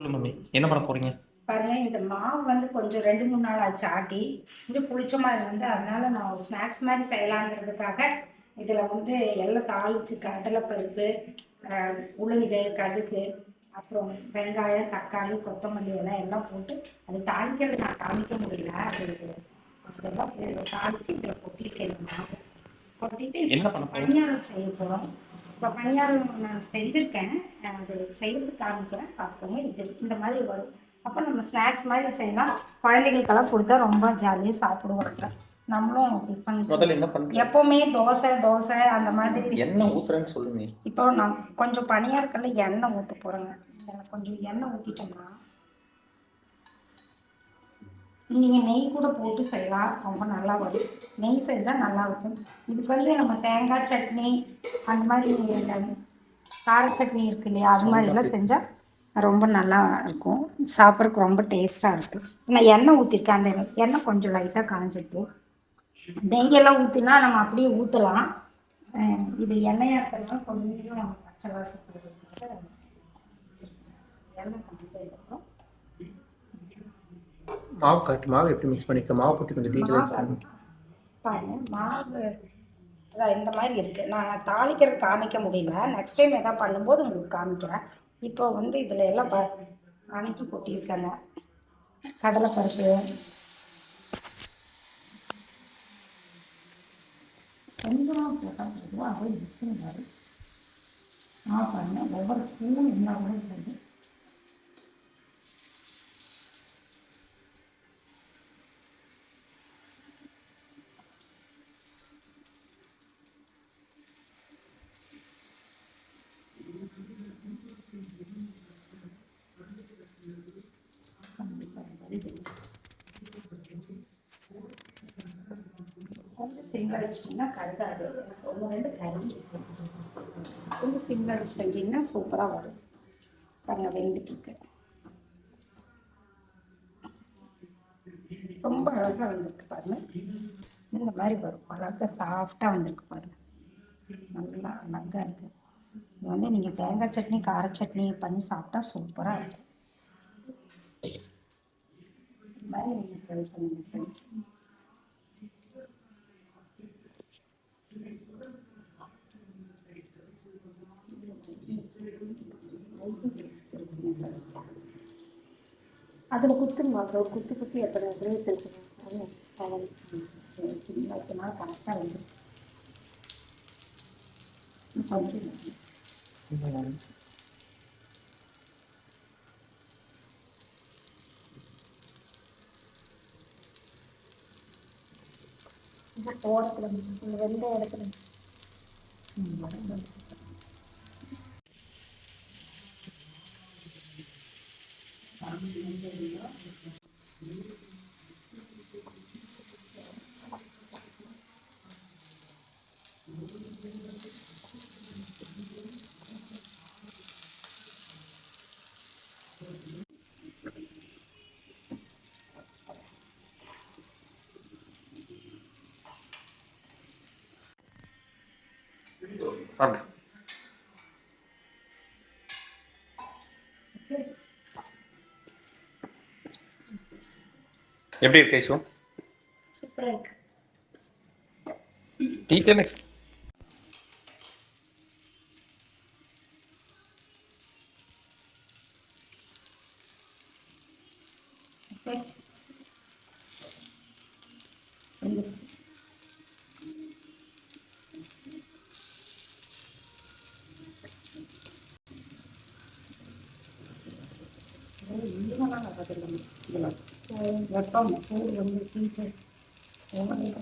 Mummy. என்ன பண்ண போறீங்க? பாருங்க இந்த மாவு வந்து கொஞ்சம் ரெண்டு மூணு நாள் ஆச்சு ஆட்டி கொஞ்சம் புளிச்ச மாதிரி வந்து அதனால நான் ஸ்நாக்ஸ் மாதிரி செய்யலாங்கிறதுக்காக இதில் வந்து எல்லாம் தாளிச்சு கடலைப்பருப்பு உளுந்து கடுகு அப்புறம் வெங்காயம் தக்காளி கொத்தமல்லி எல்லாம் எல்லாம் போட்டு அது தாளிக்கிறது நான் காமிக்க முடியல. அது அதெல்லாம் தாளிச்சு இதில் இந்த மாவு. கொட்டிட்டு என்ன பண்ண போறீங்க? பணியாரம் செய்ய போகிறோம் இப்போ பணியாரம் நான் செஞ்சுருக்கேன். அது செய்யறது காமிக்கிறேன் பார்த்துக்கோங்க இது இந்த மாதிரி வரும். அப்போ நம்ம ஸ்நாக்ஸ் மாதிரி செய்யலாம் குழந்தைகளுக்கெல்லாம் கொடுத்தா ரொம்ப ஜாலியாக சாப்பிடுவாங்க நம்மளும் டிஃபன் முதல்ல என்ன பண்றீங்க எப்போவுமே தோசை தோசை அந்த மாதிரி என்ன ஊத்துறேன்னு சொல்லுங்க இப்போ நான் கொஞ்சம் பணியாரக்கல்ல எண்ணெய் ஊற்ற போகிறேங்க கொஞ்சம் எண்ணெய் ஊற்றிட்டோம்னா நீங்கள் நெய் கூட போட்டு செய்யலாம். ரொம்ப நல்லா வரும். நெய் செஞ்சால் நல்லா இருக்கும். இதுக்கு வந்து நம்ம தேங்காய் சட்னி அந்த மாதிரி கார சட்னி இருக்கு இல்லையா அது மாதிரிலாம் செஞ்சால் ரொம்ப நல்லா இருக்கும். சாப்பிட்றதுக்கு ரொம்ப டேஸ்ட்டாக இருக்கும். நான் எண்ணெய் ஊற்றிருக்கேன் அந்த எண்ணெய் கொஞ்சம் லைட்டாக காஞ்சிட்டு நெய்யெல்லாம் ஊற்றினா நம்ம அப்படியே ஊற்றலாம் இது எண்ணெயாக இருக்கிறதுனால கொஞ்சம் நம்ம பச்சை வாசப்படுறது எண்ணெய் கொஞ்சம் மாவு காட்டு மாவு எப்படி மிக்ஸ் பண்ணிக்க மாவு பத்தி கொஞ்சம் டீட்டெயிலாக பாருங்க மாவு அதான் இந்த மாதிரி இருக்குது நான் தாளிக்கிறது காமிக்க முடியல. நெக்ஸ்ட் டைம் எதாவது பண்ணும்போது உங்களுக்கு காமிக்கிறேன். இப்போ வந்து இதில் எல்லாம் ப அணைக்கி கொட்டியிருக்காங்க. கடலைப்பருப்பு. கொஞ்சமாக போட்டால் போதும். அப்படியே புஷ்ஷுன்னு வரும் ஆ பாருங்க. ஒவ்வொரு ஸ்பூன் என்ன கூட இருக்குது கொஞ்சம் சிம்மில் வச்சிட்டிங்கன்னா கருகாது ஒன்று ரெண்டு கறி கொஞ்சம் சிம்மில் வச்சு செஞ்சிங்கன்னா சூப்பராக வரும். பாருங்க வெந்துட்டு ரொம்ப அழகாக வந்திருக்கு பாருங்க. இந்த மாதிரி வரும். அழகாக சாஃப்டாக வந்திருக்கு பாருங்க. நல்லா அழகாக இருக்கு. இது வந்து நீங்கள் தேங்காய் சட்னி கார சட்னி பண்ணி சாப்பிட்டா சூப்பராக இருக்கும். இந்த மாதிரி நீங்கள் ட்ரை பண்ணுங்க ஃப்ரெண்ட்ஸ் அதில் குத்துங்க அதில் ஒரு குத்து குத்தி எத்தனை கிரேட் இருக்கணும் சின்ன வயசுனால கரெக்டாக வந்து ஓடத்துல வெந்த இடத்துல சாப்பிடு எப்படி இருக்கு ஐஷு சூப்பராக இருக்கு. டீட்டெயில் எக்ஸ் ஓகே வெந்துருச்சு. ஏய், இதுதான் நான் பார்த்துருக்கேன். இதுல. ஓ, வெப்பம் சூடு வந்து ஹீட்டு ஓவராக